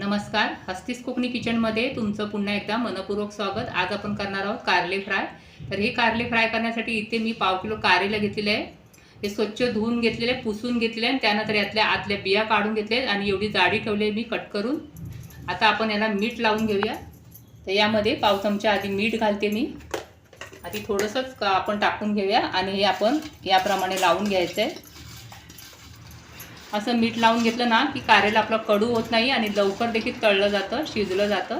नमस्कार हस्तीस कोकणी किचनमध्ये तुमचं पुन्हा एकदा मनपूर्वक स्वागत. आज आपण करणार आहोत कारले फ्राय. तर हे कारले फ्राय करण्यासाठी इथे मी पाव किलो कारेला घेतलेलं आहे. हे स्वच्छ धुवून घेतलेले पुसून घेतले आणि त्यानंतर यातल्या आतल्या बिया काढून घेतले आणि एवढी जाडी ठेवली आहे मी कट करून. आता आपण याला मीठ लावून घेऊया. तर यामध्ये पाव चमचा आधी मीठ घालते मी. आधी थोडंसंच आपण टाकून घेऊया आणि हे आपण याप्रमाणे लावून घ्यायचं आहे असं मीठ लावून घेतलं ना की कारेला आपलं कडू होत नाही आणि लवकर देखील तळलं जातं शिजलं जातं.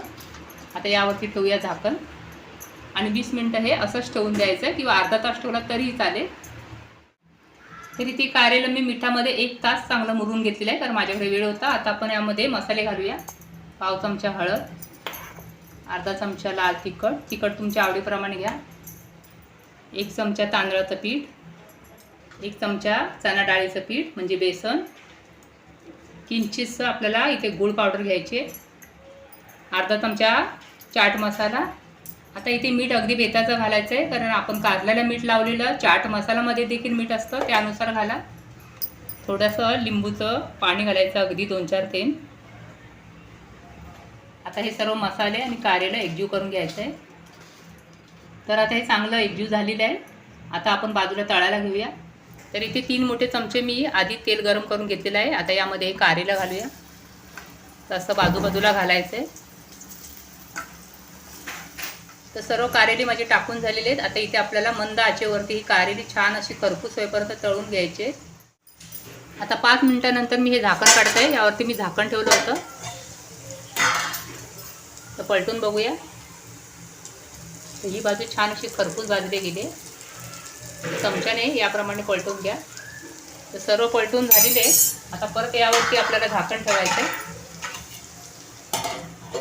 आता यावरती ठेवूया झाकण. आणि वीस मिनटं हे असंच ठेवून द्यायचं किंवा अर्धा तास ठेवला तरीही चालेल. तरी ती कारेला मी मिठामध्ये एक तास चांगलं मुरून घेतलेलं आहे कारण माझ्याकडे वेळ होता. आता आपण यामध्ये मसाले घालूया. पाव चमचा हळद अर्धा चमचा लाल तिखट. तिखट तुमच्या आवडीप्रमाणे घ्या. एक चमचा तांदळाचं पीठ. एक चमचा चणा डाळीचं पीठ म्हणजे बेसन. किंचितसं आपल्याला इथे गूळ पावडर घ्यायची अर्धा चमचा चाट मसाला. आता इथे मीठ अगदी बेताचं घालायचं आहे कारण आपण काजल्याला मीठ लावलेलं चाट मसाल्यामध्ये देखील मीठ असतं त्यानुसार घाला. थोडंसं लिंबूचं पाणी घालायचं अगदी दोन चार थेंब. आता हे सर्व मसाले आणि कारेला एकजीव करून घ्यायचं आहे. तर आता हे चांगलं एकजीव झालेलं आहे. आता आपण बाजूला तळायला घेऊया. तर इथे तीन मोठे चमचे मी आधी तेल गरम करून घेतलेलं आहे. आता यामध्ये हे कारेला घालूया. तसं असं बाजूबाजूला घालायचं आहे. तर सर्व कारेली माझे टाकून झालेले आहेत. आता इथे आपल्याला मंद आचेवरती ही कारेली छान अशी खरपूस होईपर्यंत तळून घ्यायचे आता पाच मिनिटानंतर मी हे झाकण काढते यावरती मी झाकण ठेवलं होतं. तर पलटून बघूया. ही बाजू छान अशी खरपूस भाजली गेली चमच्याने याप्रमाणे पलटून घ्या. तर सर्व पलटून झालेले आता परत यावरती आपल्याला झाकण ठेवायचं आहे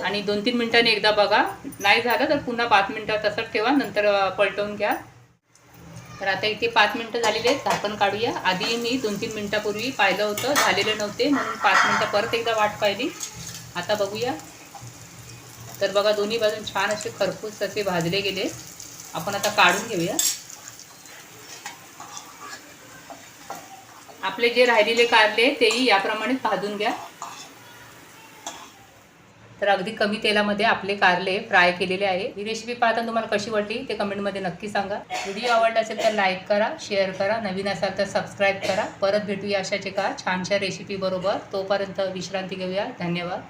आणि दोन तीन मिनटांनी एकदा बघा. नाही झालं तर पुन्हा पाच मिनटं तसंच ठेवा. नंतर पलटवून घ्या. तर आता इथे पाच मिनटं झालेले आहेत. झाकण काढूया. आधी मी दोन तीन मिनटापूर्वी पाहिलं होतं. झालेले नव्हते. म्हणून पाच मिनटं परत एकदा वाट पाहिली. आता बघूया. तर बघा दोन्ही बाजून छान असे खरपूस असे भाजले गेले. आपण आता काढून घेऊया. आपले जे राहिलेले कारले तेही याप्रमाणेच भाजून घ्या. तर अगदी कमी तेलामध्ये आपले कारले फ्राय केलेले आहे. ही रेसिपी पाहताना तुम्हाला कशी वाटली ते कमेंटमध्ये नक्की सांगा. व्हिडिओ आवडला असेल तर लाईक करा शेअर करा. नवीन असाल तर सबस्क्राईब करा. परत भेटूया अशाच एका छानशा रेसिपी बरोबर. तोपर्यंत विश्रांती घेऊया. धन्यवाद.